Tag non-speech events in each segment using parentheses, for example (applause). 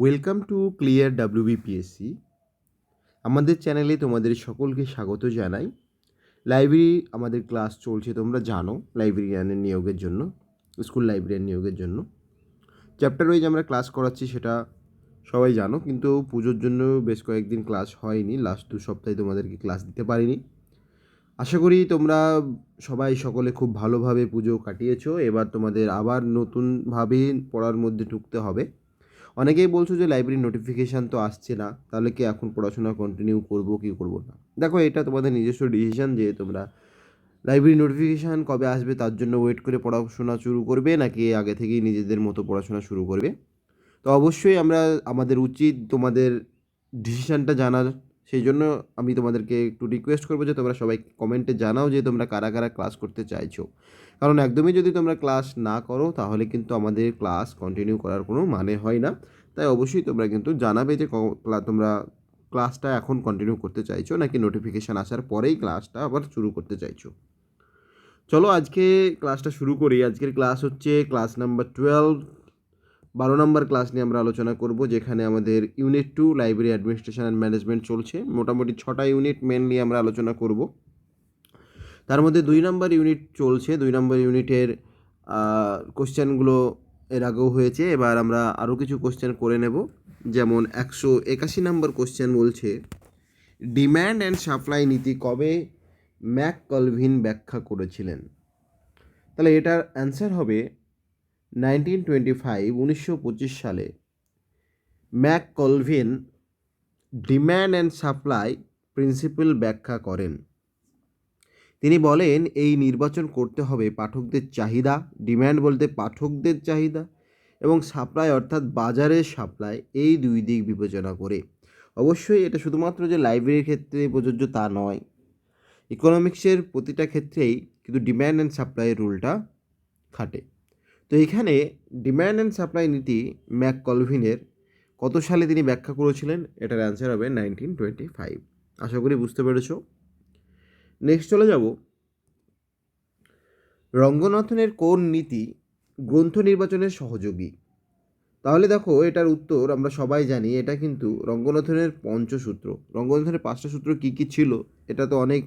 Welcome to clear WBPSC আমাদের চ্যানেলে তোমাদের সকলকে স্বাগত জানাই। লাইব্রেরি আমাদের ক্লাস চলছে, তোমরা জানো লাইব্রেরিয়ানের নিয়োগের জন্য স্কুল লাইব্রেরিয়ান নিয়োগের জন্য। চ্যাপ্টার ওয়াইজ আমরা ক্লাস করাচ্ছি, সেটা সবাই জানো, কিন্তু পুজোর জন্য বেশ কয়েকদিন ক্লাস হয়নি লাস্ট দু সপ্তাহে তোমাদেরকে ক্লাস দিতে পারিনি। আশা করি তোমরা সবাই সকলে খুব ভালোভাবে পুজো কাটিয়েছো, এবার তোমাদের আবার নতুনভাবে পড়ার মধ্যে ঢুকতে হবে। অনেকেই বলছো যে লাইব্রেরির নোটিফিকেশান তো আসছে না, তাহলে কি এখন পড়াশোনা কন্টিনিউ করব, কি করব না? দেখো, এটা তোমাদের নিজস্ব ডিসিশান যে তোমরা লাইব্রেরি নোটিফিকেশান কবে আসবে, তার জন্য ওয়েট করে পড়াশোনা শুরু করবে, নাকি আগে থেকেই নিজেদের মতো পড়াশোনা শুরু করবে? তো অবশ্যই আমরা, আমাদের উচিত তোমাদের ডিসিশানটা জানার সেই জন্য আমি তোমাদেরকে একটু রিকোয়েস্ট করব যে তোমরা সবাই কমেন্টে জানাও যে তোমরা কারা কারা ক্লাস করতে চাইছো। কারণ একদমই যদি তোমরা ক্লাস না করো, তাহলে কিন্তু আমাদের ক্লাস কন্টিনিউ করার কোনো মানে হয় না। তাই অবশ্যই তোমরা কিন্তু জানাবে যে তোমরা ক্লাসটা এখন কন্টিনিউ করতে চাইছো নাকি নোটিফিকেশান আসার পরেই ক্লাসটা আবার শুরু করতে চাইছো। চলো আজকে ক্লাসটা শুরু করি। আজকের ক্লাস হচ্ছে ক্লাস নাম্বার টুয়েলভ বারো নম্বর ক্লাস নিয়ে আমরা আলোচনা করব, যেখানে আমাদের unit two, library administration and management চলছে। মোটামুটি ছটা ইউনিট মেনলি আমরা আলোচনা করব। তার মধ্যে দুই নম্বর ইউনিট চলছে। দুই নম্বর ইউনিটের কোশ্চেনগুলো এর আগেও হয়েছে। এবার আমরা আরও কিছু কোশ্চেন করে নেব। যেমন একশো একাশি নম্বর কোশ্চেন বলছে, ডিম্যান্ড অ্যান্ড সাপ্লাই নীতি কবে ম্যাক কলভিন ব্যাখ্যা করেছিলেন? তাহলে এটার অ্যান্সার হবে নাইনটিন টোয়েন্টি ফাইভ, উনিশশো পঁচিশ সালে Mac Colvin demand and supply principle ব্যাখ্যা করেন। তিনি বলেন, এই নির্বাচন করতে হবে পাঠকদের চাহিদা, ডিম্যান্ড বলতে পাঠকদের চাহিদা এবং সাপ্লাই অর্থাৎ বাজারের সাপ্লাই, এই দুই দিক বিবেচনা করে। অবশ্যই এটা শুধুমাত্র যে লাইব্রেরির ক্ষেত্রে প্রযোজ্য তা নয়, ইকোনমিক্সের প্রতিটা ক্ষেত্রেই কিন্তু ডিম্যান্ড অ্যান্ড সাপ্লাইয়ের রুলটা খাটে। তো এখানে ডিম্যান্ড অ্যান্ড সাপ্লাই নীতি ম্যাক কলভিনের কত সালে তিনি ব্যাখ্যা করেছিলেন? এটার অ্যান্সার হবে নাইনটিন টোয়েন্টি ফাইভ আশা করি বুঝতে পেরেছ। নেক্সট চলে যাব। রঙ্গনাথনের কোন নীতি গ্রন্থ নির্বাচনের সহযোগী? তাহলে দেখো, এটার উত্তর আমরা সবাই জানি, এটা কিন্তু রঙ্গনাথনের পঞ্চসূত্র। রঙ্গনাথনের পাঁচটা সূত্র কী কী ছিল, এটা তো অনেক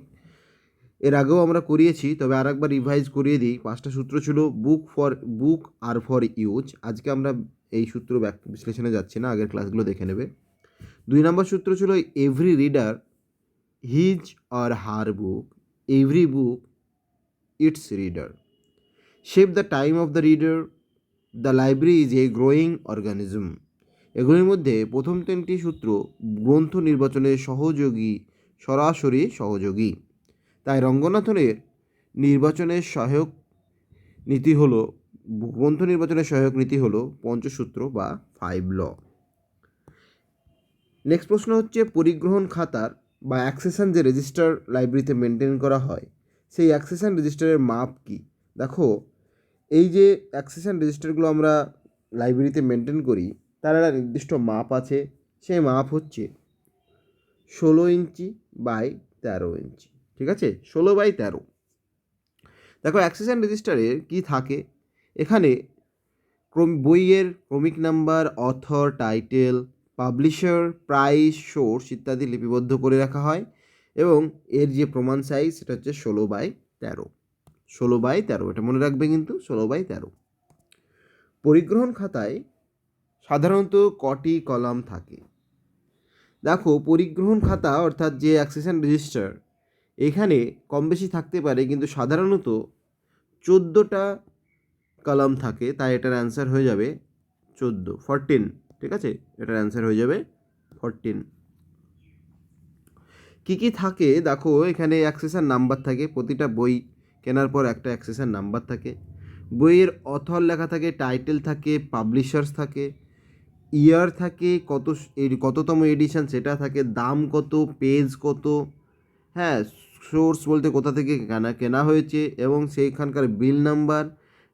এর আগেও আমরা করিয়েছি, তবে আর একবার রিভাইজ করিয়ে দিই। পাঁচটা সূত্র ছিল book for book are for use আজকে আমরা এই সূত্র বিশ্লেষণে যাচ্ছি না, আগের ক্লাসগুলো দেখে নেবে। দুই নম্বর সূত্র ছিল every reader his or her book every book its reader save the time of the reader the library is a growing organism এগুলির মধ্যে প্রথম তিনটি সূত্র গ্রন্থ নির্বাচনের সহযোগী, সরাসরি সহযোগী। তাই রঙ্গনাথনের নির্বাচনের সহায়ক নীতি হলো গ্রন্থ নির্বাচনের সহায়ক নীতি হলো পঞ্চসূত্র বা ফাইভ ল নেক্সট প্রশ্ন হচ্ছে, পরিগ্রহণ খাতার বা অ্যাক্সেশন যে রেজিস্টার লাইব্রেরিতে মেনটেন করা হয়, সেই অ্যাক্সেশন রেজিস্টারের মাপ কি? দেখো, এই যে অ্যাক্সেশন রেজিস্টারগুলো আমরা লাইব্রেরিতে মেনটেন করি, তার একটা নির্দিষ্ট মাপ আছে, সেই মাপ হচ্ছে ষোলো ইঞ্চি বাই তেরো ইঞ্চি। ঠিক আছে? ষোলো বাই তেরো। দেখো অ্যাক্সেশন রেজিস্টারের কী থাকে? এখানে ক্রম, বইয়ের ক্রমিক number author title publisher price source ইত্যাদি লিপিবদ্ধ করে রাখা হয় এবং এর যে প্রমাণ সাইজ সেটা হচ্ছে ষোলো বাই তেরো। ষোলো বাই তেরো, এটা মনে রাখবে কিন্তু ষোলো বাই তেরো। পরিগ্রহণ খাতায় সাধারণত কটি কলাম থাকে? দেখো, পরিগ্রহণ খাতা অর্থাৎ যে অ্যাক্সেশন রেজিস্টার এখানে কম বেশি থাকতে পারে, কিন্তু সাধারণত চোদ্দোটা কলাম থাকে, তাই এটার অ্যান্সার হয়ে যাবে চোদ্দ ফরটিন ঠিক আছে? এটার অ্যান্সার হয়ে যাবে ফরটিন কী কী থাকে? দেখো, এখানে অ্যাক্সেসার নাম্বার থাকে, প্রতিটা বই কেনার পর একটা অ্যাক্সেসার নাম্বার থাকে। বইয়ের অথর লেখা থাকে টাইটেল থাকে পাবলিশার্স থাকে ইয়ার থাকে, কত কততম এডিশন সেটা থাকে, দাম কত পেজ কত হ্যাঁ সোর্স বলতে কোথা থেকে কেনা কেনা হয়েছে এবং সেইখানকার bill number,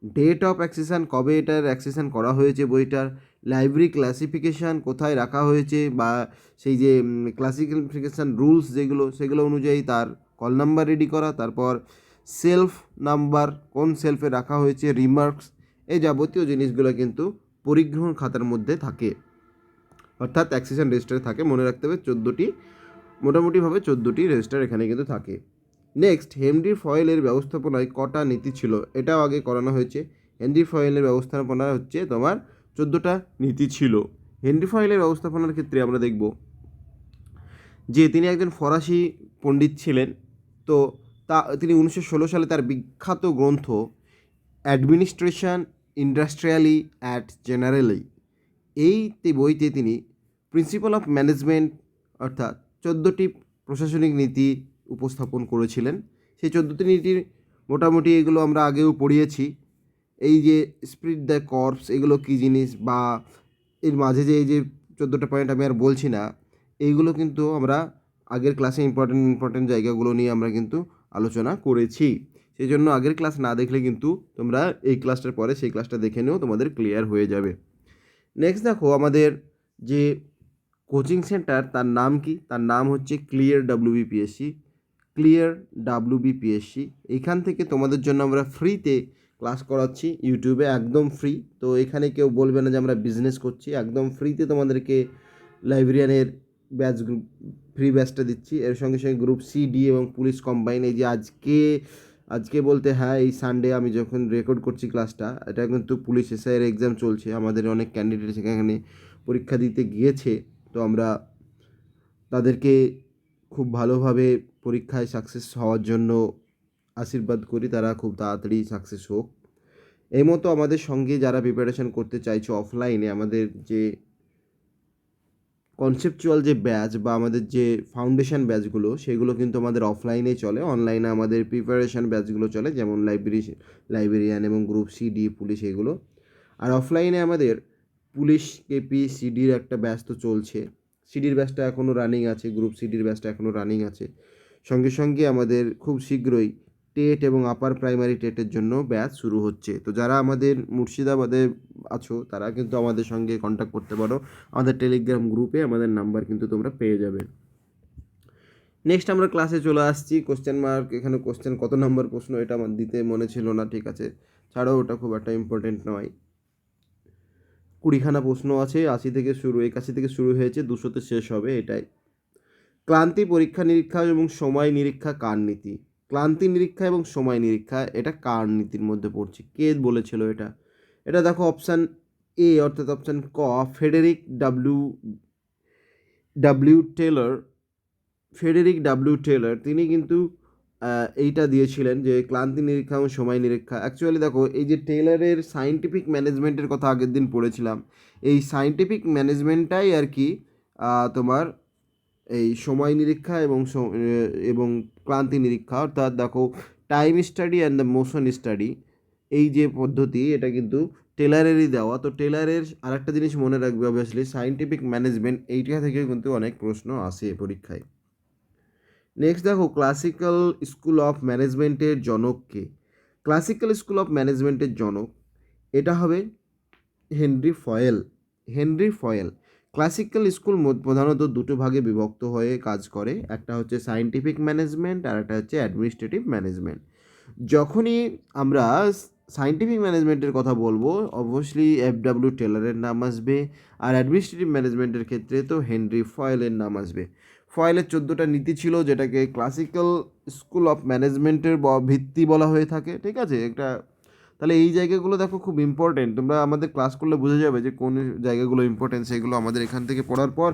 date of accession, কবে এটার অ্যাক্সেশন করা হয়েছে বইটার, লাইব্রেরি ক্লাসিফিকেশান কোথায় রাখা হয়েছে বা সেই যে ক্লাসিফিকেশান রুলস যেগুলো, সেগুলো অনুযায়ী তার কল নাম্বার রেডি করা, তারপর সেলফ নাম্বার কোন সেলফে রাখা হয়েছে, রিমার্কস এই যাবতীয় জিনিসগুলো কিন্তু পরিগ্রহণ খাতার মধ্যে থাকে। অর্থাৎ অ্যাক্সেশন রেজিস্টার থাকে। মনে রাখতে হবে চোদ্দোটি মোটামুটিভাবে চোদ্দোটি রেজিস্টার এখানে কিন্তু থাকে। নেক্সট হেনরি ফয়েলের ব্যবস্থাপনায় কটা নীতি ছিল? এটাও আগে করানো হয়েছে। হেনরি ফয়েলের ব্যবস্থাপনা হচ্ছে তোমার চোদ্দোটা নীতি ছিল। হেনরি ফয়েলের ব্যবস্থাপনার ক্ষেত্রে আমরা দেখব যে তিনি একজন ফরাসি পণ্ডিত ছিলেন। তো তা, তিনি উনিশশো ষোলো সালে তার বিখ্যাত গ্রন্থ অ্যাডমিনিস্ট্রেশন ইন্ডাস্ট্রিয়ালি অ্যাট জেনারেলি এই বইতে তিনি প্রিন্সিপাল অফ ম্যানেজমেন্ট অর্থাৎ চোদ্দোটি প্রশাসনিক নীতি উপস্থাপন করেছিলেন। সেই চোদ্দোটি নীতির মোটামুটি এগুলো আমরা আগেও পড়িয়েছি। এই যে স্প্রিট দ্য কর্পস, এগুলো কী জিনিস বা এর মাঝে যে, এই যে চোদ্দোটা পয়েন্ট আমি আর বলছি না, এইগুলো কিন্তু আমরা আগের ক্লাসে ইম্পর্টেন্ট ইম্পর্টেন্ট জায়গাগুলো নিয়ে আমরা কিন্তু আলোচনা করেছি। সেই জন্য আগের ক্লাস না দেখলে কিন্তু তোমরা এই ক্লাসটার পরে সেই ক্লাসটা দেখে নিও, তোমাদের ক্লিয়ার হয়ে যাবে। নেক্সট দেখো আমাদের যে কোচিং সেন্টার, তার নাম কি? তার নাম হচ্ছে ক্লিয়ার ডাব্লিউবিপিএসসি ক্লিয়ার ডাব্লিউবিপিএসসি এখান থেকে তোমাদের জন্য আমরা ফ্রিতে ক্লাস করাচ্ছি ইউটিউবে একদম ফ্রি তো এখানে কেউ বলবে না যে আমরা বিজনেস করছি, একদম ফ্রিতে তোমাদেরকে লাইব্রেরিয়ানের ব্যাচ গ্রুপ ফ্রি ব্যাচটা দিচ্ছি। এর সঙ্গে সঙ্গে গ্রুপ সি ডি এবং পুলিশ কম্বাইন এই যে আজকে আজকে বলতে হ্যাঁ এই সানডে আমি যখন রেকর্ড করছি ক্লাসটা এটা কিন্তু পুলিশ এসআইয়ের এক্সাম চলছে। আমাদের অনেক ক্যান্ডিডেট সেখানে পরীক্ষা দিতে গিয়েছে। তো আমরা তাদেরকে খুব ভালোভাবে পরীক্ষায় সাকসেস হওয়ার জন্য আশীর্বাদ করি, তারা খুব তাড়াতাড়ি সাকসেস হোক। এই মতো আমাদের সঙ্গে যারা প্রিপারেশন করতে চাইছো অফলাইনে আমাদের যে কনসেপচুয়াল যে ব্যাচ বা আমাদের যে ফাউন্ডেশন ব্যাচগুলো সেগুলো কিন্তু আমাদের অফলাইনেই চলে। অনলাইনে আমাদের প্রিপারেশন ব্যাচগুলো চলে, যেমন লাইব্রেরি লাইব্রেরিয়ান এবং গ্রুপ সি ডি পুলিশ এগুলো। আর অফলাইনে আমাদের পুলিশ কেপি সিডির একটা ব্যাচ তো চলছে। সিডির ব্যাচটা এখনও রানিং আছে গ্রুপ সিডির ব্যাচটা এখনও রানিং আছে। সঙ্গে সঙ্গে আমাদের খুব শীঘ্রই টেট এবং আপার প্রাইমারি টেটের জন্য ব্যাচ শুরু হচ্ছে। তো যারা আমাদের মুর্শিদাবাদে আছো, তারা কিন্তু আমাদের সঙ্গে কন্ট্যাক্ট করতে পারো। আমাদের টেলিগ্রাম গ্রুপে আমাদের নাম্বার কিন্তু তোমরা পেয়ে যাবে। নেক্সট আমরা ক্লাসে চলে আসছি। কোশ্চেন মার্ক এখানে কোশ্চেন কত নম্বর প্রশ্ন, এটা আমার দিতে মনে ছিল না, ঠিক আছে। ছাড়াও ওটা খুব একটা ইম্পর্টেন্ট নয়। কুড়িখানা প্রশ্ন আছে, আশি থেকে শুরু, একাশি থেকে শুরু হয়েছে, দুশোতে শেষ হবে এটাই। ক্লান্তি পরীক্ষা নিরীক্ষা এবং সময় নিরীক্ষা কার নীতি? ক্লান্তি নিরীক্ষা এবং সময় নিরীক্ষা, এটা কার নীতির মধ্যে পড়ছে? কে বলেছিল এটা? এটা দেখো অপশান এ, অর্থাৎ অপশান ক, Frederick W W Taylor, Frederick W Taylor, তিনি কিন্তু এইটা দিয়েছিলেন যে ক্লান্তি নিরীক্ষা এবং সময় নিরীক্ষা। অ্যাকচুয়ালি দেখো, এই যে টেলারের সায়েন্টিফিক ম্যানেজমেন্টের কথা আগের দিন পড়েছিলাম, এই সায়েন্টিফিক ম্যানেজমেন্টটাই আর কি তোমার এই সময় নিরীক্ষা এবং এবং ক্লান্তি নিরীক্ষা। অর্থাৎ দেখো time study and the motion study এই যে পদ্ধতি, এটা কিন্তু টেলারেরই দেওয়া। তো টেলারের আরেকটা জিনিস মনে রাখবে অবভিয়াসলি সায়েন্টিফিক ম্যানেজমেন্ট এইটা থেকে কিন্তু অনেক প্রশ্ন আসে পরীক্ষায়। নেক্সট দেখো ক্লাসিক্যাল স্কুল অফ ম্যানেজমেন্টের জনক কে? ক্লাসিক্যাল স্কুল অফ ম্যানেজমেন্টের জনক, এটা হবে Henri Fayol. Henri Fayol classical school প্রধানত দুটো ভাগে বিভক্ত হয়ে কাজ করে। একটা হচ্ছে সায়েন্টিফিক ম্যানেজমেন্ট আর একটা হচ্ছে অ্যাডমিনিস্ট্রেটিভ ম্যানেজমেন্ট যখনই আমরা সায়েন্টিফিক ম্যানেজমেন্টের কথা বলব অবভিয়াসলি এফ ডাব্লিউ টেলারের নাম আসবে আর অ্যাডমিনিস্ট্রেটিভ ম্যানেজমেন্টের ক্ষেত্রে তো হেনরি ফয়েলের নাম আসবে। ফয়েলের চোদ্দোটা নীতি ছিল, যেটাকে ক্লাসিক্যাল স্কুল অফ ম্যানেজমেন্টের ভিত্তি বলা হয়ে থাকে, ঠিক আছে? একটা, তাহলে এই জায়গাগুলো দেখো খুব ইম্পর্টেন্ট তোমরা আমাদের ক্লাস করলে বুঝে যাবে যে কোন জায়গাগুলো ইম্পর্টেন্ট সেগুলো আমাদের এখান থেকে পড়ার পর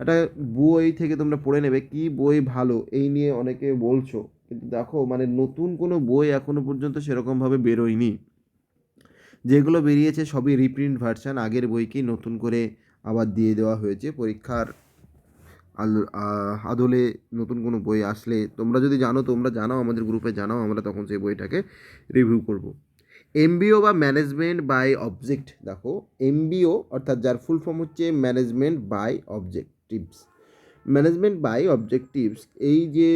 একটা বই থেকে তোমরা পড়ে নেবে, কি বই ভালো, এই নিয়ে অনেকে বলছো। কিন্তু দেখো মানে নতুন কোনো বই এখনও পর্যন্ত সেরকমভাবে বেরোয়নি। যেগুলো বেরিয়েছে সবই রিপ্রিন্ট ভার্সান আগের বইকেই নতুন করে আবার দিয়ে দেওয়া হয়েছে পরীক্ষার আদলে নতুন কোনো বই আসলে তোমরা যদি জানো, তোমরা জানাও, আমাদের গ্রুপে জানাও, আমরা তখন সেই বইটাকে রিভিউ করব। এমবিও বা ম্যানেজমেন্ট বাই অবজেক্ট দেখো এমবিও অর্থাৎ যার ফুল ফর্ম হচ্ছে management by objectives management by objectives এই যে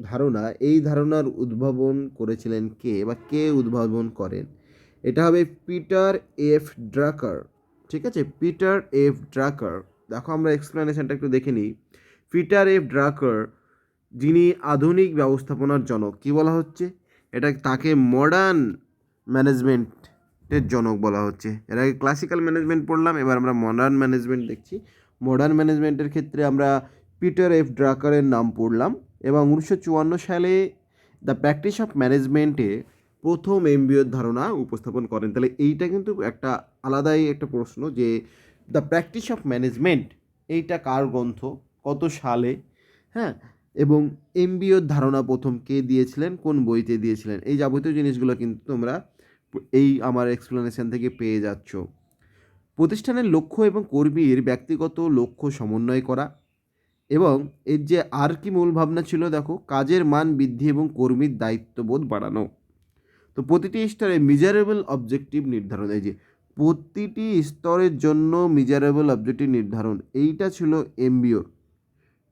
ধারণা, এই ধারণার উদ্ভাবন করেছিলেন কে বা কে উদ্ভাবন করেন? এটা হবে পিটার এফ ড্রাকার ঠিক আছে? পিটার এফ ড্রাকার দেখো আমরা এক্সপ্লেনেশনটা একটু দেখে নিই। পিটার এফ ড্রাকার যিনি আধুনিক ব্যবস্থাপনার জনক, কী বলা হচ্ছে? এটা তাকে মডার্ন ম্যানেজমেন্টের জনক বলা হচ্ছে। এর আগে ক্লাসিক্যাল ম্যানেজমেন্ট পড়লাম, এবার আমরা মডার্ন ম্যানেজমেন্ট দেখছি। মডার্ন ম্যানেজমেন্টের ক্ষেত্রে আমরা পিটার এফ ড্রাকারের নাম পড়লাম এবং উনিশশো চুয়ান্ন সালে দ্য প্র্যাকটিস অফ ম্যানেজমেন্টে প্রথম এমবিওর ধারণা উপস্থাপন করেন। তাহলে এইটা কিন্তু একটা আলাদাই একটা প্রশ্ন যে দ্য প্র্যাকটিস অফ ম্যানেজমেন্ট এইটা কার গ্রন্থ? কত সালে? হ্যাঁ? এবং এমবিওর ধারণা প্রথম কে দিয়েছিলেন? কোন বইতে দিয়েছিলেন? এই যাবতীয় জিনিসগুলো কিন্তু তোমরা এই আমার এক্সপ্লেনেশন থেকে পেয়ে যাচ্ছ। প্রতিষ্ঠানের লক্ষ্য এবং কর্মীর ব্যক্তিগত লক্ষ্য সমন্বয় করা এবং এর যে আর কি মূল ভাবনা ছিল দেখো, কাজের মান বৃদ্ধি এবং কর্মীর দায়িত্ববোধ বাড়ানো। তো প্রতিটি স্তরে মিজারেবল অবজেক্টিভ নির্ধারণ, এই যে প্রতিটি স্তরের জন্য মিজারেবল অবজেক্টিভ নির্ধারণ। এইটা ছিল এমবিওর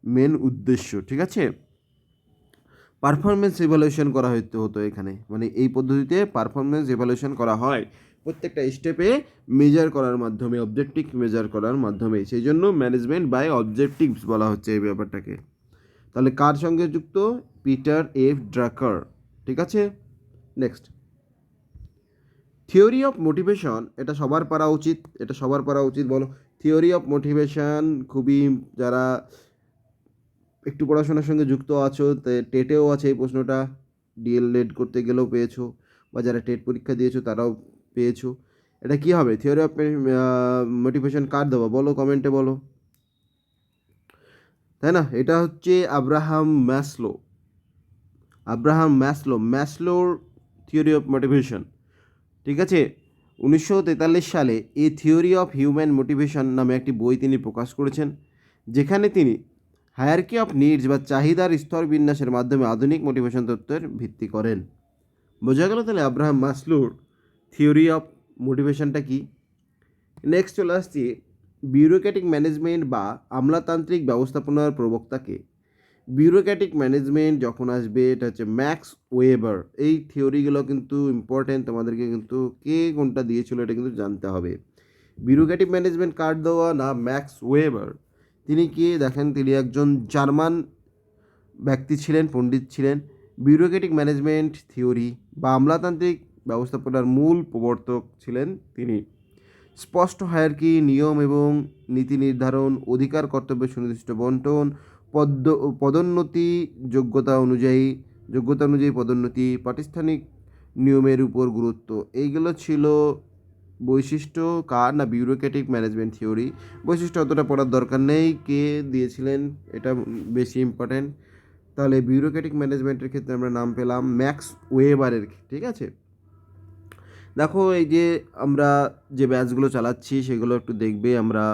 মেন উদ্দেশ্য, ঠিক আছে? পারফরমেন্স এভালুয়েশন করা হইতে হতো এখানে। মানে এই পদ্ধতিতে পারফরমেন্স এভালুয়েশন করা হয়। প্রত্যেকটা স্টেপে মেজার করার মাধ্যমে অবজেক্টিভ মেজার করার মাধ্যমে। সেই জন্য ম্যানেজমেন্ট বাই অবজেক্টিভস বলা হচ্ছে এই ব্যাপারটাকে। তাহলে কার সঙ্গে যুক্ত? পিটার এফ ড্রাকার ঠিক আছে? নেক্সট থিওরি অফ মোটিভেশন এটা সবার পারা উচিত, এটা সবার পারা উচিত, বলো। থিওরি অফ মোটিভেশন খুবই যারা একটু পড়াশোনার সঙ্গে যুক্ত আছো টেটেও আছে এই প্রশ্নটা। ডিএলএড করতে গেলেও পেয়েছ, বা যারা টেট পরীক্ষা দিয়েছ, তারাও পেয়েছ। এটা কি হবে? থিওরি অফ মোটিভেশন কার দেবো বলো কমেন্টে বলো। তাই না? এটা হচ্ছে আব্রাহাম ম্যাসলো। আব্রাহাম ম্যাসলো, ম্যাসলোর থিওরি অফ মোটিভেশন ঠিক আছে? উনিশশো তেতাল্লিশ সালে a theory of human motivation নামে একটি বই তিনি প্রকাশ করেছেন, যেখানে তিনি হায়ারকি অফ নিডস বা চাহিদার স্তর বিন্যাসের মাধ্যমে আধুনিক মোটিভেশন তত্ত্বের ভিত্তি করেন। বোঝা গেল তাহলে আব্রাহাম মাসলুর থিওরি অফ মোটিভেশনটা কি? নেক্সট চলে আসছি বিউরোক্রেটিক ম্যানেজমেন্ট বা আমলাতান্ত্রিক ব্যবস্থাপনার প্রবক্তাকে। বিউরোক্রেটিক ম্যানেজমেন্ট যখন আসবে, এটা হচ্ছে ম্যাক্স ওয়েবার এই থিওরিগুলো কিন্তু ইম্পর্টেন্ট তোমাদেরকে কিন্তু কে কোনটা দিয়েছিল এটা কিন্তু জানতে হবে। বিউরোক্রেটিক ম্যানেজমেন্ট কার্ড দেওয়া না ম্যাক্স ওয়েবার তিনি কি? দেখেন, তিনি একজন জার্মান ব্যক্তি ছিলেন, পণ্ডিত ছিলেন। বিউরোক্রেটিক ম্যানেজমেন্ট থিওরি বা আমলাতান্ত্রিক ব্যবস্থাপনার মূল প্রবর্তক ছিলেন তিনি। স্পষ্ট হায়ারকি নিয়ম এবং নীতি নির্ধারণ, অধিকার, কর্তব্য, সুনির্দিষ্ট বন্টন পদ্ম, পদোন্নতি যোগ্যতা অনুযায়ী যোগ্যতা অনুযায়ী পদোন্নতি, প্রাতিষ্ঠানিক নিয়মের উপর গুরুত্ব। এইগুলো ছিল বৈশিষ্ট্য, কার না বিউরোক্রেটিক ম্যানেজমেন্ট থিওরি বৈশিষ্ট্য অতটা পড়ার দরকার নেই, কে দিয়েছিলেন এটা বেশি ইম্পর্ট্যান্ট তাহলে বিউরোক্রেটিক ম্যানেজমেন্টের ক্ষেত্রে আমরা নাম পেলাম ম্যাক্স ওয়েবারের, ঠিক আছে? দেখো এই যে আমরা যে ব্যাচগুলো চালাচ্ছি, সেগুলো একটু দেখবে, আমরা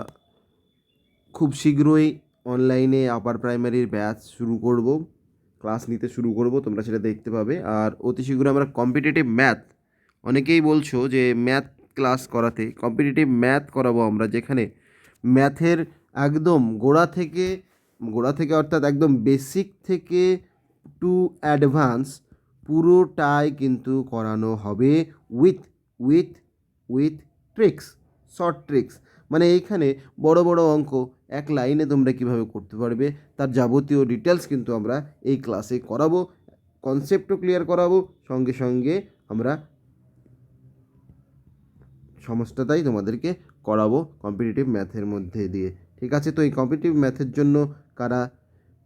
খুব শীঘ্রই অনলাইনে আপার প্রাইমারির ব্যাচ শুরু করব ক্লাস নিতে শুরু করব, তোমরা সেটা দেখতে পাবে। আর অতি শীঘ্র আমরা কম্পিটিটিভ ম্যাথ অনেকেই বলছো যে ম্যাথ ক্লাস করাতে কম্পিটিটিভ ম্যাথ করাবো আমরা, যেখানে ম্যাথের একদম গোড়া থেকে গোড়া থেকে অর্থাৎ একদম বেসিক থেকে টু অ্যাডভান্স পুরোটাই কিন্তু করানো হবে with with with tricks short tricks মানে এইখানে বড় বড় অঙ্ক এক লাইনে তোমরা কীভাবে করতে পারবে তার যাবতীয় ডিটেলস কিন্তু আমরা এই ক্লাসে করাবো কনসেপ্টও ক্লিয়ার করাবো, সঙ্গে সঙ্গে আমরা সমস্তটাই তোমাদেরকে করাবো কম্পিটিটিভ ম্যাথের মধ্যে দিয়ে। ঠিক আছে? তো এই কম্পিটিটিভ ম্যাথের জন্য কারা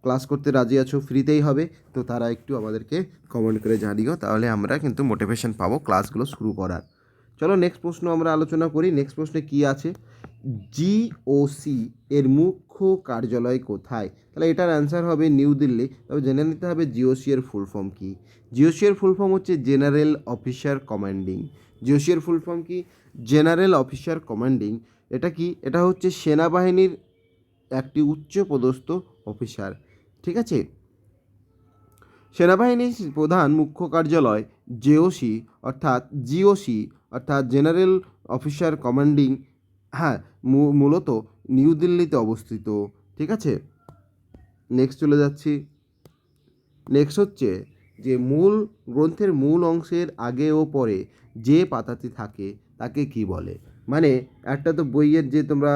ক্লাস করতে রাজি আছো ফ্রিতেই হবে, তো তারা একটু আমাদেরকে কমেন্ট করে জানিও, তাহলে আমরা কিন্তু মোটিভেশন পাবো ক্লাসগুলো শুরু করার। চলো নেক্সট প্রশ্ন আমরা আলোচনা করি নেক্সট প্রশ্নে কি আছে? জিওসি এর মুখ্য কার্যালয় কোথায়? তাহলে এটার অ্যান্সার হবে নিউ দিল্লি তবে জেনে নিতে হবে জিওসি এর ফুল ফর্ম কি। জিওসি এর ফুল ফর্ম হচ্ছে জেনারেল অফিসার কমান্ডিং জিওসি এর ফুল ফর্ম কি? জেনারেল অফিসার কমান্ডিং এটা কি? এটা হচ্ছে সেনাবাহিনীর একটি উচ্চ পদস্থ অফিসার ঠিক আছে? সেনাবাহিনীর প্রধান মুখ্য কার্যালয় জেওসি অর্থাৎ জিওসি অর্থাৎ জেনারেল অফিসার কমান্ডিং হ্যাঁ মূলত নিউ দিল্লিতে অবস্থিত, ঠিক আছে? নেক্সট চলে যাচ্ছি। নেক্সট হচ্ছে যে মূল গ্রন্থের মূল অংশের আগে ও পরে যে পাতাটি থাকে তাকে কি বলে? মানে একটা তো বইয়ের যে তোমরা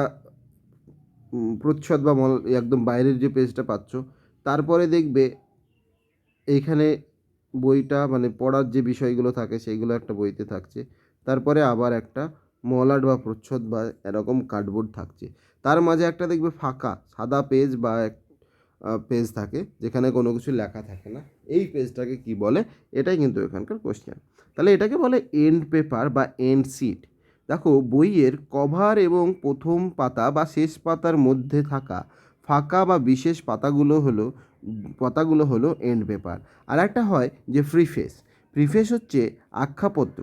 প্রচ্ছদ বা মল, একদম বাইরের যে পেজটা পাচ্ছ, তারপরে দেখবে এইখানে বইটা মানে পড়ার যে বিষয়গুলো থাকে, সেইগুলো একটা বইতে থাকছে। তারপরে আবার একটা মলাট বা প্রচ্ছদ বা এরকম কার্ডবোর্ড থাকছে। তার মাঝে একটা দেখবে ফাঁকা, সাদা পেজ বা এক পেজ থাকে, যেখানে কোনো কিছু লেখা থাকে না। এই পেজটাকে কি বলে? এটাই কিন্তু এখানকার কোশ্চেন তাহলে এটাকে বলে এন্ড পেপার বা এন্ড সিট দেখো, বইয়ের কভার এবং প্রথম পাতা বা শেষ পাতার মধ্যে থাকা ফাঁকা বা বিশেষ পাতাগুলো হলো পাতাগুলো হলো এন্ড পেপার আর একটা হয় যে প্রিফেস প্রিফেস হচ্ছে আখ্যাপত্র।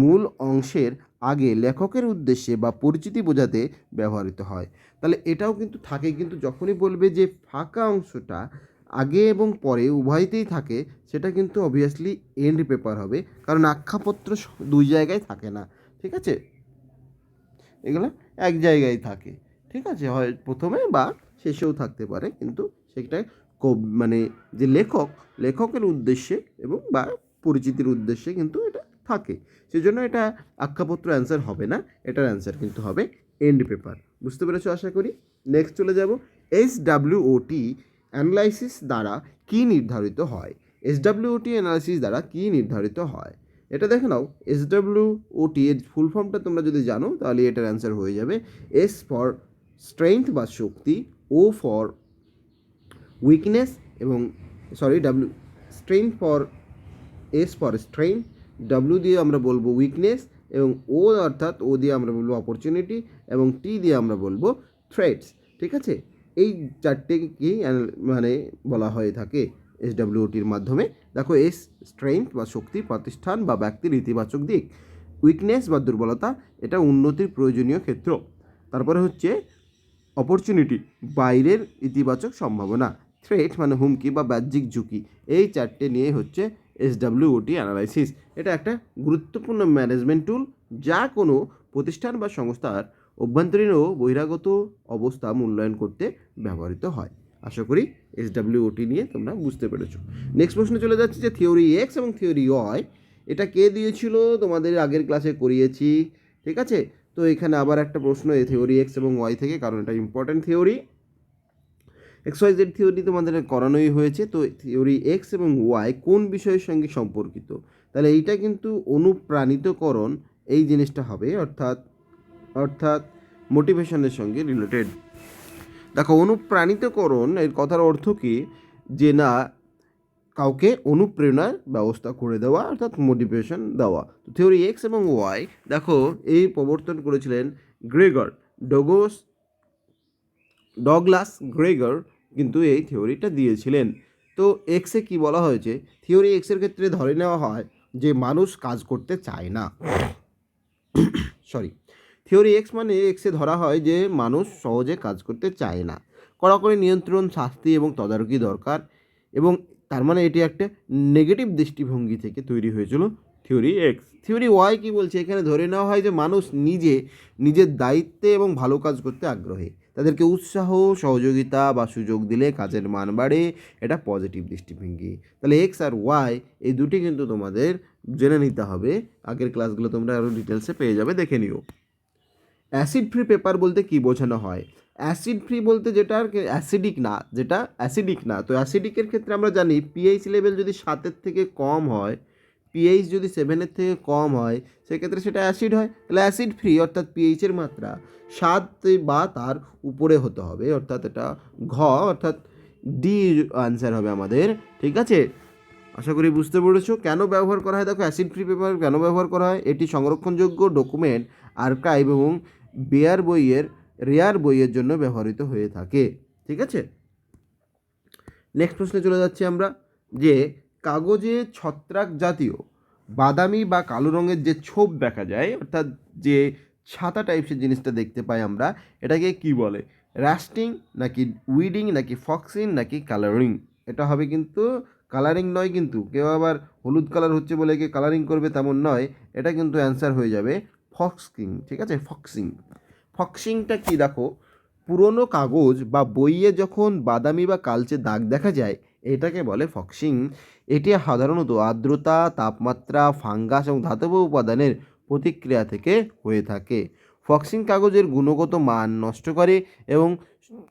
মূল অংশের আগে লেখকের উদ্দেশ্যে বা পরিচিতি বোঝাতে ব্যবহৃত হয়। তাহলে এটাও কিন্তু থাকে, কিন্তু যখনই বলবে যে ফাঁকা অংশটা আগে এবং পরে উভয়তেই থাকে, সেটা কিন্তু অবভিয়াসলি এন্ড পেপার হবে, কারণ আখ্যাপত্র দুই জায়গায় থাকে না, ঠিক আছে? এগুলো এক জায়গায় থাকে, ঠিক আছে? হয় প্রথমে বা শেষেও থাকতে পারে, কিন্তু সেটা মানে যে লেখক, লেখকের উদ্দেশ্যে এবং বা পরিচিতির উদ্দেশ্যে কিন্তু এটা থাকে। সেজন্য এটা আখ্যাপত্র অ্যান্সার হবে না, এটার অ্যান্সার কিন্তু হবে এন্ড পেপার বুঝতে পেরেছ আশা করি? নেক্সট চলে যাব। এস ডাব্লিউওটি অ্যানালাইসিস দ্বারা কী নির্ধারিত হয়? এস ডাব্লিউওটি অ্যানালাইসিস দ্বারা কী নির্ধারিত হয়? এটা দেখে নাও এস ডাব্লিউওটি এর ফুল ফর্মটা তোমরা যদি জানো, তাহলে এটার অ্যান্সার হয়ে যাবে। এস ফর স্ট্রেংথ বা শক্তি ও ফর উইকনেস এবং sorry W strength for S for strength W দিয়ে আমরা বলব উইকনেস এবং ও অর্থাৎ ও দিয়ে আমরা বলব অপরচুনিটি এবং টি দিয়ে আমরা বলব থ্রেটস ঠিক আছে? এই চারটেকেই মানে বলা হয়ে থাকে এস ডাব্লিউটির মাধ্যমে। দেখো এস স্ট্রেংথ বা শক্তি, প্রতিষ্ঠান বা ব্যক্তির ইতিবাচক দিক। উইকনেস বা দুর্বলতা, এটা উন্নতির প্রয়োজনীয় ক্ষেত্র। তারপরে হচ্ছে অপরচুনিটি বাইরের ইতিবাচক সম্ভাবনা। থ্রেট মানে হুমকি বা বাহ্যিক ঝুঁকি। এই চারটে নিয়ে হচ্ছে এসডাব্লিউটি অ্যানালাইসিস এটা একটা গুরুত্বপূর্ণ ম্যানেজমেন্ট টুল যা কোনো প্রতিষ্ঠান বা সংস্থার অভ্যন্তরীণ ও বহিরাগত অবস্থা মূল্যায়ন করতে ব্যবহৃত হয়। আশা করি এসডাব্লিউটি নিয়ে তোমরা বুঝতে পেরেছ। নেক্সট প্রশ্ন চলে যাচ্ছে যে থিওরি এক্স এবং থিওরি ওয়াই এটা কে দিয়েছিল? তোমাদের আগের ক্লাসে করিয়েছি, ঠিক আছে? তো এখানে আবার একটা প্রশ্ন, এই থিওরি এক্স এবং ওয়াই থেকে, কারণ এটা important theory X Y Z theory তোমাদের করানোই হয়েছে, তো থিওরি এক্স এবং ওয়াই কোন বিষয়ের সঙ্গে সম্পর্কিত? তাহলে এইটা কিন্তু অনুপ্রাণিতকরণ এই জিনিসটা হবে, অর্থাৎ অর্থাৎ মোটিভেশনের সঙ্গে রিলেটেড দেখো, অনুপ্রাণিতকরণ এর কথার অর্থ কি? যে না, কাউকে অনুপ্রেরণার ব্যবস্থা করে দেওয়া, অর্থাৎ মোটিভেশন দেওয়া। তো থিওরি এক্স এবং ওয়াই দেখো, এই প্রবর্তন করেছিলেন গ্রেগর, ডোগোস, ডগলাস গ্রেগর কিন্তু এই থিওরিটা দিয়েছিলেন। তো এক্সে কি বলা হয়েছে? থিওরি এক্সের ক্ষেত্রে ধরে নেওয়া হয় যে মানুষ কাজ করতে চায় না। (coughs) সরি থিওরি এক্স মানে এক্সে ধরা হয় যে মানুষ সহজে কাজ করতে চায় না। কড়াকড়ি নিয়ন্ত্রণ, শাস্তি এবং তদারকি দরকার এবং তার মানে এটি একটা নেগেটিভ দৃষ্টিভঙ্গি থেকে তৈরি হয়েছিল থিওরি এক্স থিওরি ওয়াই কি বলছে? এখানে ধরে নেওয়া হয় যে মানুষ নিজে, নিজের দায়িত্বে এবং ভালো কাজ করতে আগ্রহী। তাদেরকে উৎসাহ, সহযোগিতা বা সুযোগ দিলে কাজের মান বাড়ে, এটা পজিটিভ দৃষ্টিভঙ্গি। তাহলে এক্স আর ওয়াই এই দুটি কিন্তু তোমাদের জেনে নিতে হবে। আগের ক্লাসগুলো তোমরা আরও ডিটেলসে পেয়ে যাবে, দেখে নিও। অ্যাসিড ফ্রি পেপার বলতে কি বোঝানো হয়? অ্যাসিড ফ্রি বলতে যেটা আর অ্যাসিডিক না, যেটা অ্যাসিডিক না। তো অ্যাসিডিকের ক্ষেত্রে আমরা জানি পিএইচ লেভেল যদি সাতের থেকে কম হয় পিএইচ যদি সেভেনের থেকে কম হয়, সেক্ষেত্রে সেটা অ্যাসিড হয়। তাহলে অ্যাসিড ফ্রি অর্থাৎ পিএইচের মাত্রা। সাত বা তার উপরে হতে হবে, অর্থাৎ এটা ঘ, অর্থাৎ ডি আনসার হবে আমাদের। ঠিক আছে? আশা করি বুঝতে পেরেছ। কেন ব্যবহার করা হয়? দেখো অ্যাসিড ফ্রি পেপার কেন ব্যবহার করা হয়? এটি সংরক্ষণযোগ্য ডকুমেন্ট আর্কাইভ এবং বেয়ার বইয়ের রেয়ার বইয়ের জন্য ব্যবহৃত হয়ে থাকে। ঠিক আছে? নেক্সট প্রশ্নে চলে যাচ্ছি আমরা, যে কাগজে ছত্রাক জাতীয়, বাদামি বা কালো রঙের যে ছোপ দেখা যায়, অর্থাৎ যে ছাতা টাইপসের জিনিসটা দেখতে পাই আমরা, এটাকে কি বলে? রাস্টিং নাকি উইডিং নাকি ফক্সিং নাকি কালারিং এটা হবে কিন্তু কালারিং নয় কিন্তু, কেউ আবার হলুদ কালার হচ্ছে বলে কে কালারিং করবে তেমন নয়, এটা কিন্তু অ্যান্সার হয়ে যাবে ফক্সিং ঠিক আছে? ফক্সিং ফক্সিংটা কি দেখো? পুরনো কাগজ বা বইয়ে যখন বাদামি বা কালচে দাগ দেখা যায় এটাকে বলে ফক্সিং। এটি সাধারণত আর্দ্রতা, তাপমাত্রা, ফাঙ্গাস এবং ধাতব উপাদানের প্রতিক্রিয়া থেকে হয়ে থাকে। ফক্সিং কাগজের গুণগত মান নষ্ট করে এবং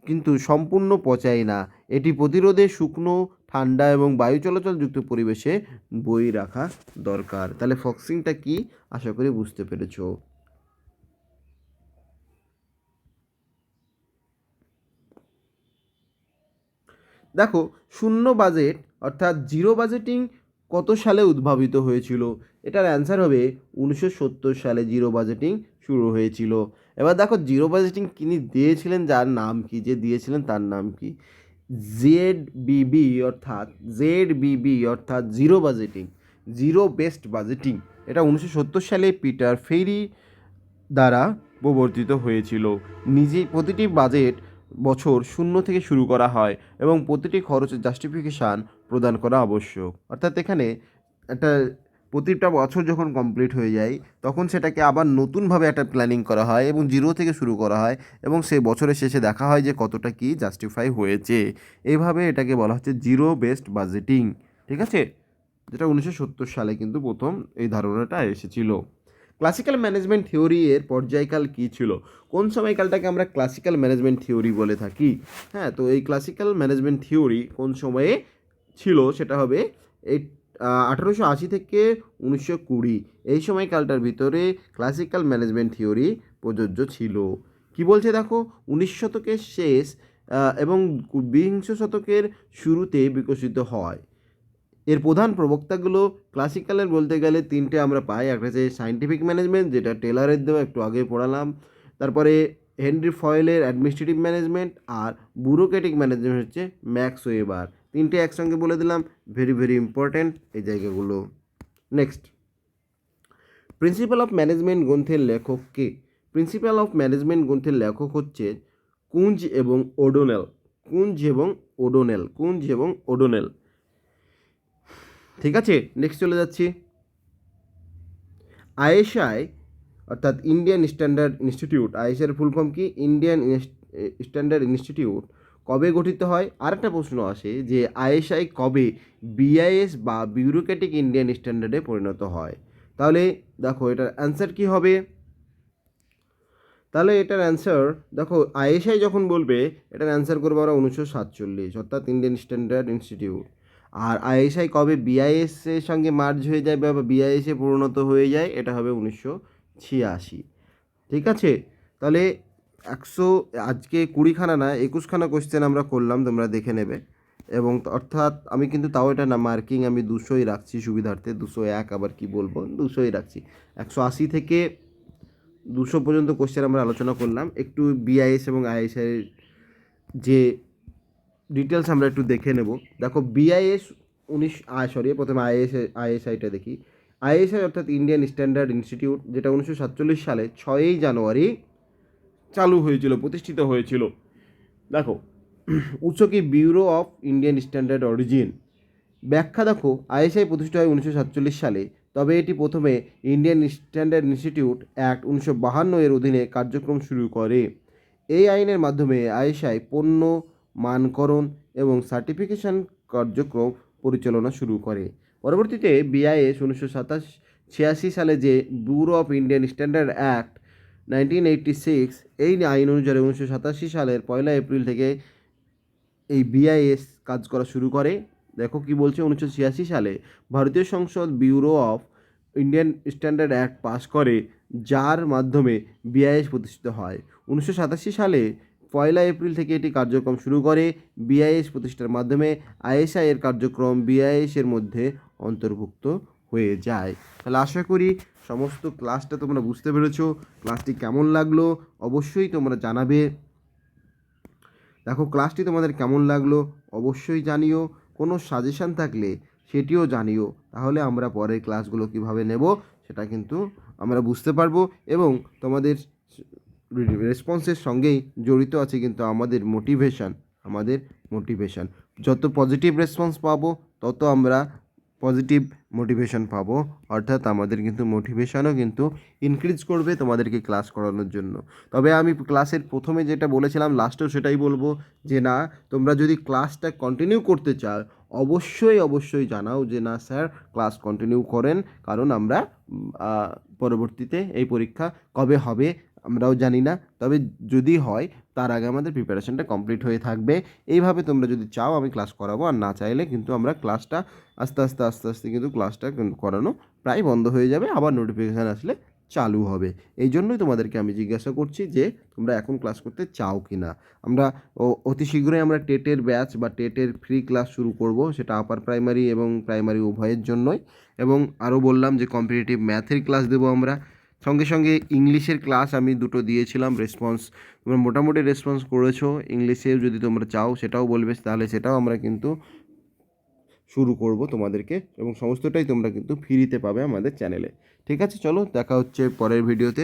কিন্তু সম্পূর্ণ পচায় না। এটি প্রতিরোধে শুকনো, ঠান্ডা এবং বায়ু চলাচলযুক্ত পরিবেশে বই রাখা দরকার। তাহলে ফক্সিংটা কি? আশা করি বুঝতে পেরেছ। দেখো, শূন্য বাজেট অর্থাৎ জিরো বাজেটিং কত সালে উদ্ভাবিত হয়েছিল? এটার অ্যান্সার হবে উনিশশো সত্তর সালে জিরো বাজেটিং শুরু হয়েছিল। এবার দেখো জিরো বাজেটিং কিনি দিয়েছিলেন যার নাম কি? যে দিয়েছিলেন তার নাম কি? জেড বিবি অর্থাৎ জেড বিবি অর্থাৎ zero budgeting zero based budgeting এটা উনিশশো সত্তর সালে পিটার ফেরি দ্বারা প্রবর্তিত হয়েছিল। নিজে, প্রতিটি বাজেট বছর শূন্য থেকে শুরু করা হয় এবং প্রতিটি খরচের জাস্টিফিকেশান প্রদান করা আবশ্যক। অর্থাৎ এখানে একটা প্রতিটা বছর যখন কমপ্লিট হয়ে যায়, তখন সেটাকে আবার নতুনভাবে একটা প্ল্যানিং করা হয় এবং জিরো থেকে শুরু করা হয় এবং সেই বছরের শেষে দেখা হয় যে কতটা কি জাস্টিফাই হয়েছে। এইভাবে এটাকে বলা হচ্ছে জিরো বেস্ট বাজেটিং ঠিক আছে? যেটা উনিশশো সত্তর সালে কিন্তু প্রথম এই ধারণাটা এসেছিল। ক্লাসিক্যাল ম্যানেজমেন্ট থিওরি এর পর্যায়কাল কী ছিল? কোন সময়কালটাকে আমরা ক্লাসিক্যাল ম্যানেজমেন্ট থিওরি বলে থাকি? হ্যাঁ তো এই ক্লাসিক্যাল ম্যানেজমেন্ট থিওরি কোন সময়ে ছিল? সেটা হবে এই আঠারোশো আশি থেকে উনিশশো কুড়ি। এই সময়কালটার ভিতরে ক্লাসিক্যাল ম্যানেজমেন্ট থিওরি প্রযোজ্য ছিল। কি বলছে দেখো? উনিশ শতকের শেষ এবং বিংশ শতকের শুরুতে বিকশিত হয়। এর প্রধান প্রবক্তাগুলো ক্লাসিক্যালের বলতে গেলে তিনটে আমরা পাই। একটা হচ্ছে সায়েন্টিফিক ম্যানেজমেন্ট যেটা টেলারের দেওয়া একটু আগে পড়ালাম। তারপরে হেনরি ফয়েলের অ্যাডমিনিস্ট্রেটিভ ম্যানেজমেন্ট আর ব্যুরোক্রেটিক ম্যানেজমেন্ট হচ্ছে ম্যাক্স ওয়েবার। তিনটে একসঙ্গে বলে দিলাম ভেরি ভেরি ইম্পর্ট্যান্ট এই জায়গাগুলো। নেক্সট প্রিন্সিপাল অফ ম্যানেজমেন্ট গ্রন্থের লেখক কে? প্রিন্সিপাল অফ ম্যানেজমেন্ট গ্রন্থের লেখক হচ্ছে কুঞ্জ এবং ওডোনেল। কুঞ্জ এবং ওডোনেল। কুঞ্জ এবং ওডোনেল। ঠিক আছে নেক্সট চলে যাচ্ছি। আইএসআই অর্থাৎ ইন্ডিয়ান স্ট্যান্ডার্ড ইনস্টিটিউট আইএসআইয়ের ফুল ফর্ম কি? ইন্ডিয়ান স্ট্যান্ডার্ড ইনস্টিটিউট কবে গঠিত হয়? আরেকটা প্রশ্ন আসে যে আইএসআই কবে বিআইএস বা বিউরোক্রেটিক ইন্ডিয়ান স্ট্যান্ডার্ডে পরিণত হয়? তাহলে দেখো, এটার অ্যান্সার কি হবে? তাহলে এটার অ্যান্সার দেখো আইএসআই যখন বলবে, এটার অ্যান্সার করব আমরা উনিশশো সাতচল্লিশ, অর্থাৎ ইন্ডিয়ান স্ট্যান্ডার্ড ইনস্টিটিউট আর আইএসআই কবে বিআইএস এর সঙ্গে মার্জ হয়ে যায় বা বিআইএস পরিণত হয়ে যায়, এটা হবে উনিশশো ছিয়াশি। ঠিক আছে? তাহলে একশো, আজকে কুড়িখানা না, একুশখানা কোশ্চেন আমরা করলাম, তোমরা দেখে নেবে। এবং অর্থাৎ আমি কিন্তু তাও এটা না মার্কিং আমি দুশোই রাখছি সুবিধার্থে, দুশো এক আবার কি বলব? দুশোই রাখছি। একশো আশি থেকে দুশো পর্যন্ত কোশ্চেন আমরা আলোচনা করলাম। একটু বিআইএস এবং আইএসআই যে ডিটেলস আমরা একটু দেখে নেব। দেখো বিআইএস উনিশ সরি প্রথমে আইএস আইএসআইটা দেখি। আইএসআই অর্থাৎ ইন্ডিয়ান স্ট্যান্ডার্ড ইনস্টিটিউট যেটা উনিশশো সাতচল্লিশ সালে ছয়ই জানুয়ারি চালু হয়েছিল, প্রতিষ্ঠিত হয়েছিল। দেখো উৎস কি bureau of Indian standard origin ব্যাখ্যা দেখো আইএসআই প্রতিষ্ঠা হয় উনিশশো সাতচল্লিশ সালে, তবে এটি প্রথমে ইন্ডিয়ান স্ট্যান্ডার্ড ইনস্টিটিউট অ্যাক্ট উনিশশো বাহান্ন এর অধীনে কার্যক্রম শুরু করে। এই আইনের মাধ্যমে আইএসআই পণ্য মানকরণ এবং সার্টিফিকেশন কার্যক্রম পরিচালনা শুরু করে। পরবর্তীতে বিআইএস উনিশশো সাতাশ ছিয়াশি সালে যে bureau of Indian standard act nineteen eighty six এই আইন অনুযায়ী উনিশশো সাতাশি সালের পয়লা এপ্রিল থেকে এই বিআইএস কাজ করা শুরু করে। দেখো কি বলছে, উনিশশো ছিয়াশি সালে ভারতীয় সংসদ bureau of Indian standard act pass করে, যার মাধ্যমে বিআইএস প্রতিষ্ঠিত হয়। উনিশশো সাতাশি সালে পয়লা এপ্রিল থেকে এটি কার্যক্রম শুরু করে বিআইএস প্রতিষ্ঠার মাধ্যমে আইএসআই এর কার্যক্রম বিআইএস এর মধ্যে অন্তর্ভুক্ত হয়ে যায়। তাহলে আশা করি সমস্ত ক্লাসটা তোমরা বুঝতে পেরেছ। ক্লাসটি কেমন লাগল অবশ্যই তোমরা জানাবে। দেখো, ক্লাসটি তোমাদের কেমন লাগল অবশ্যই জানিও। কোনো সাজেশান থাকলে সেটিও জানিও। তাহলে আমরা পরের ক্লাসগুলো কীভাবে নেব সেটা কিন্তু আমরা বুঝতে পারব এবং তোমাদের রেসপন্সের সঙ্গেই জড়িত আছে কিন্তু আমাদের মোটিভেশন আমাদের মোটিভেশান যত পজিটিভ রেসপন্স পাবো, তত আমরা পজিটিভ মোটিভেশন পাবো। অর্থাৎ আমাদের কিন্তু মোটিভেশানও কিন্তু ইনক্রিজ করবে তোমাদেরকে ক্লাস করানোর জন্য। তবে আমি ক্লাসের প্রথমে যেটা বলেছিলাম লাস্টেও সেটাই বলব যে না, তোমরা যদি ক্লাসটা কন্টিনিউ করতে চাও, অবশ্যই অবশ্যই জানাও যে না, স্যার ক্লাস কন্টিনিউ করেন। কারণ আমরা পরবর্তীতে এই পরীক্ষা কবে হবে আমরাও জানি না। তবে যদি হয়, তার আগে আমাদের প্রিপারেশনটা কমপ্লিট হয়ে থাকবে। এইভাবে তোমরা যদি চাও, আমি ক্লাস করাবো। আর না চাইলে কিন্তু আমরা ক্লাসটা আস্তে আস্তে আস্তে আস্তে কিন্তু ক্লাসটা করানো প্রায় বন্ধ হয়ে যাবে। আবার নোটিফিকেশান আসলে চালু হবে। এই জন্যই তোমাদেরকে আমি জিজ্ঞাসা করছি যে, তোমরা এখন ক্লাস করতে চাও কি না আমরা অতি শীঘ্রই আমরা টেটের ব্যাচ বা টেটের ফ্রি ক্লাস শুরু করব। সেটা আপার প্রাইমারি এবং প্রাইমারি উভয়ের জন্যই। এবং আরও বললাম যে কম্পিটিটিভ ম্যাথের ক্লাস দেবো আমরা। সঙ্গে সঙ্গে ইংলিশের ক্লাস আমি দুটো দিয়েছিলাম রেসপন্স তোমরা মোটামুটি রেসপন্স করেছ। ইংলিশে যদি তোমরা চাও সেটাও বলবে, তাহলে সেটাও আমরা কিন্তু শুরু করব তোমাদেরকে এবং সমস্তটাই তোমরা কিন্তু ফ্রিতে পাবে আমাদের চ্যানেলে। ঠিক আছে, চলো দেখা হচ্ছে পরের ভিডিওতে